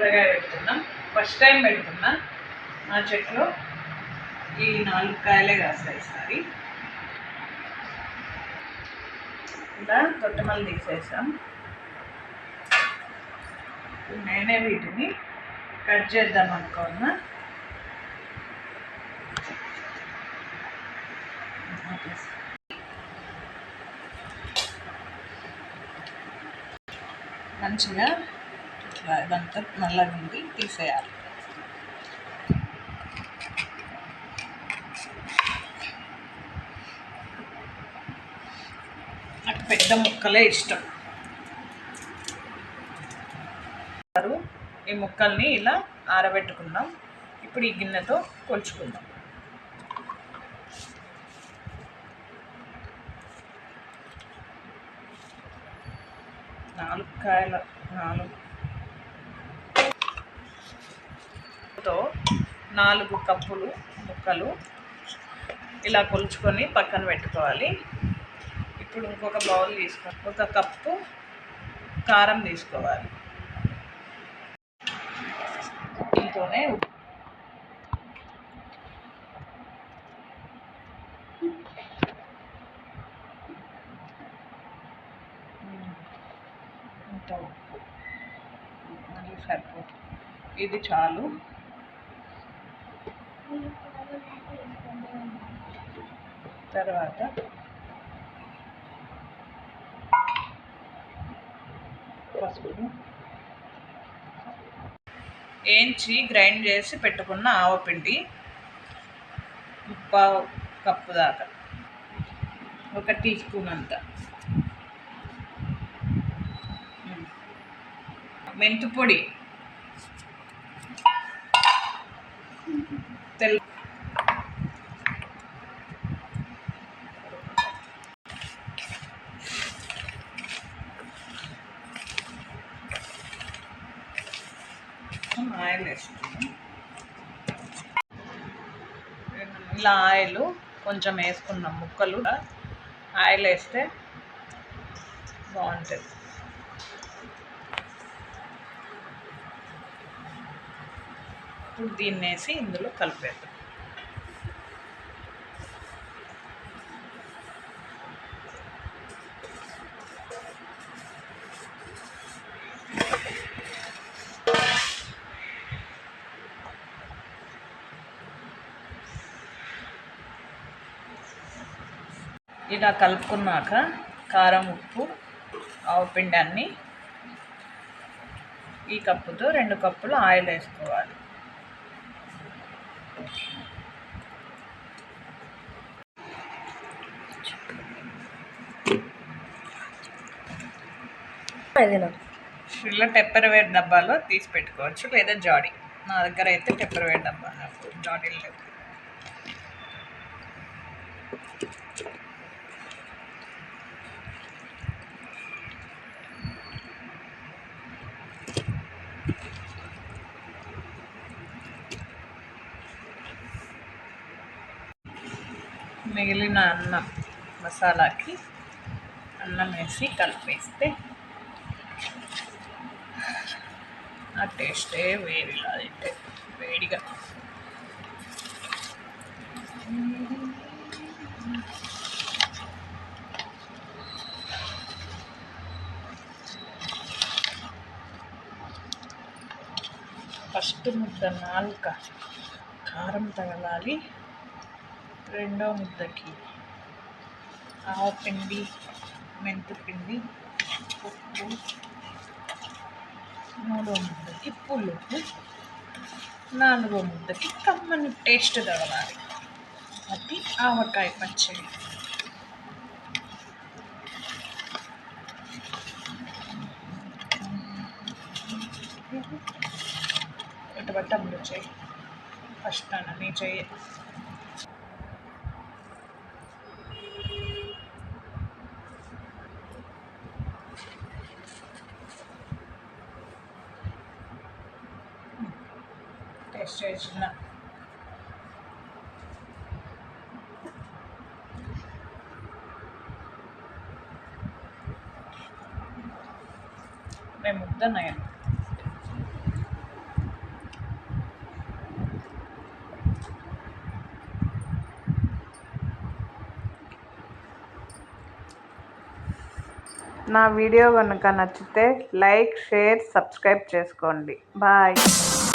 కూరగాయ పెడుతున్నాం first time పెడుతున్నా. మా చెట్లో ఈ నాలుగు కాయలే కాస్తాయి ఈసారి. ఇలా తొట్టమల్లి తీసేసాం. నేనే వీటిని కట్ చేద్దాం అనుకున్నా. మంచిగా ఇట్లా ఇదంతా నల్లగా ఉంది తీసేయాలి. నాకు పెద్ద ముక్కలే ఇష్టం. ఈ ముక్కల్ని ఇలా ఆరబెట్టుకుందాం ఇప్పుడు ఈ గిన్నెతో కొలుచుకుందాం. నాలుగు కాయల నాలుగు నాలుగు కప్పులు ముక్కలు ఇలా కొలుచుకొని పక్కన పెట్టుకోవాలి. ఇప్పుడు ఇంకొక బౌల్ తీసుకో ఒక కప్పు కారం తీసుకోవాలి. దీంతోనే ఇంత ఉప్పు. మళ్ళీ సరిపోతుంది. ఇది చాలు. తర్వాత పసుపు ఏంచి గ్రైండ్ చేసి పెట్టుకున్న ఆవపిండి ముప్పావు కప్పు దాకా. ఒక టీ స్పూన్ అంత. మెంతు పొడి. తెల్ల ఆయిల్ వేసుకున్నాం ఇలా ఆయిల్ కొంచెం వేసుకున్నాం ముక్కలు. కూడా ఆయిల్ వేస్తే బాగుంటుంది. ఇప్పుడు దీన్ని వేసి ఇందులో కలిపేద్దాం. ఇలా కలుపుకున్నాక కారం ఉప్పు ఆవు పిండాన్ని ఈ కప్పుతో రెండు కప్పులు ఆయిల్ వేసుకోవాలి. ఇలా టెప్పర్వేర్ డబ్బాలో తీసి పెట్టుకోవచ్చు లేదా జాడీ. నా దగ్గర అయితే టెప్పర్వేర్ డబ్బా జాడీలు లేవు. మిగిలిన అన్నం మసాలాకి అన్నం వేసి కలిపేస్తే ఆ టేస్టే వేరేలా అయితే వేడిగా ఫస్ట్ ముద్ద నాలుక కారం తగలాలి రెండో ముద్దకి. ఆవపిండి మెంతిపిండి ఉప్పు. మూడో ముద్దకి పులుపు. నాలుగో ముద్దకి కమ్మని టేస్ట్ తగలాలి. అది ఆవకాయ పచ్చడి. ఇటు బట్టంలో చేయి? ఫస్ట్ అన్న నీ చెయ్యి స్టేషన్ మేము నా వీడియో కనుక నచ్చితే లైక్ షేర్ సబ్స్క్రైబ్ చేసుకోండి. బాయ్.